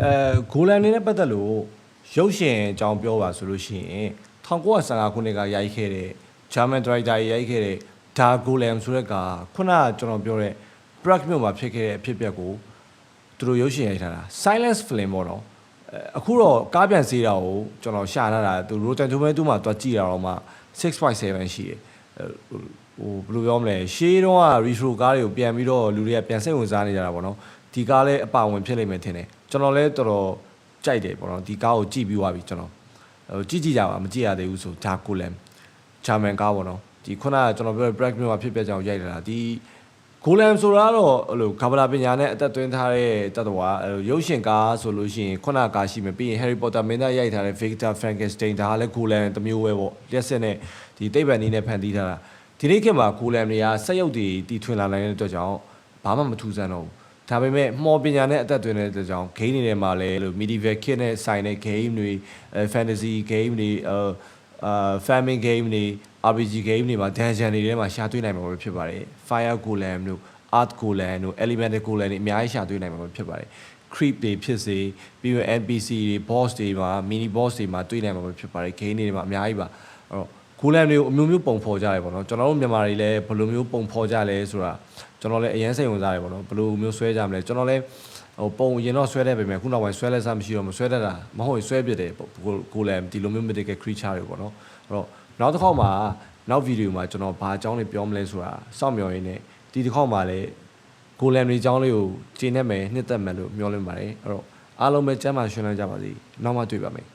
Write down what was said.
အဲဂိုလန်နေနဲ့ပတ်သက်လို့ရုပ်ရှင်အကြောင်းပြောပါဆိုလို့ရှိရင်1915ခုနှစ်ကရိုက်ခဲ့တဲ့ German director ကြီးရိုက်ခဲ့တဲ့ Da Golem ဆိုတဲ့ကခုနကကျွန်တော်ပြောတဲ့ Prague မြို့မှာဖြစ်ခဲ့တဲ့အဖြစ်အပျက်ကိုသူတို့ရုပ်ရှင်ရိုက်ထားတာ Silence film ပေါ့နော်အဲအခုတော့ကားပြန်စေးတာကိုကျွန်တော်ရှာထားတာသူ Rotten Tomato မှာတွားကြည့်တာတော့မှ6.7ရှိတယ်အဲ ဟိုဘယ်လိုပြောမလဲရှေးတုန်းက retro ကားတွေကိုပြန်ပြီးတော့လူတွေကပြန်စိတ်ဝင်စားနေကြတာပေါ့နော်ဒီကားလည်းအပါဝင်ဖြစ်လိမ့်မယ်ထင်တယ်ကျွန်တော်လည်းတော်တော်ကြိုက်တယ်ပေါ့နော်ဒီကားကိုကြည့်ပြီးသွားပြီကျွန်တော်ဟိုကြည့်ကြည့်ကြပါမကြည့်ရသေးဘူးဆိုဒါကိုလမ်ဂျာမန်ကားပေါ့နော်ဒီခုနကကျွန်တော်ပြောတဲ့ Black Mirror မှာဖြစ်ပျက်ကြောင်ရိုက်လာတာဒီဂိုလမ်ဆိုတာကတော့ဟိုလိုကာဗလာပညာနဲ့အသက်သွင်းထားတဲ့တတ်တော်ကရုပ်ရှင်ကားဆိုလို့ရှိရင်ခုနကကားရှိမယ်ပြီးရင် Harry Potter မင်းသားရိုက်ထားတဲ့ Victor Frankenstein ဒါကလည်းဂိုလမ်တစ်မျိုးပဲပေါ့လက်ဆက်နဲ့ဒီသိပ္ပံနည်းနဲ့ဖန်တီးထားတာ ဒီနေ့ခေတ်မှာဂိုလမ်တွေကစက်ရုပ်တွေတီထွင်လာနိုင်တဲ့အတွက်ကြောင့်ဘာမှမထူးဆန်းတော့ဘူးဒါပေမဲ့မှော်ပညာနဲ့အသက်သွင်းတဲ့အတွက်ကြောင့် game တွေထဲမှာလည်းလို့ medieval kit နဲ့ဆိုင်တဲ့ game တွေအဲ fantasy game တွေအဲအာ farming game တွေ RPG game တွေမှာ dungeon တွေထဲမှာရှာတွေ့နိုင်မှာပဲဖြစ်ပါတယ် fire golem တို့ art golem တို့ elemental golem တွေအများကြီးရှာတွေ့နိုင်မှာပဲဖြစ်ပါတယ် creep တွေဖြစ်စေပြီးတော့ NPC တွေ boss တွေမှာ mini boss တွေမှာတွေ့နိုင်မှာပဲဖြစ်ပါတယ် game တွေမှာအများကြီးပါအဲ့တော့ golem တွေကိုအမျိုးမျိုးပုံဖော်ကြတယ်ပေါ့နော်ကျွန်တော်တို့မြန်မာတွေလည်းဘယ်လိုမျိုးပုံဖော်ကြလဲဆိုတာကျွန်တော်လည်းအရင်စိတ်ဝင်စားတယ်ပေါ့နော်ဘယ်လိုမျိုးဆွဲကြမလဲကျွန်တော်လည်းဟိုပုံရင်တော့ဆွဲတဲ့ပေမဲ့ခုနောက်ပိုင်းဆွဲလက်စားမရှိတော့မဆွဲတတ်တာမဟုတ်ရင်ဆွဲပြစ်တယ်ကိုလမ်ဒီလိုမျိုး mythical creature တွေပေါ့နော်အဲ့တော့နောက်တစ်ခေါက်မှာနောက်ဗီဒီယိုမှာကျွန်တော်ဘာအကြောင်းတွေပြောမလဲဆိုတာစောင့်မျှော်ရင်းနဲ့ဒီတစ်ခေါက်မှာလည်းကိုလမ်တွေအကြောင်းလေးကိုကျင်းနေမယ်နှစ်သက်မယ်လို့မျှော်လင့်ပါတယ်အဲ့တော့အားလုံးပဲကျမ်းမာရှင်လန်းကြပါစေနောက်မှတွေ့ပါမယ်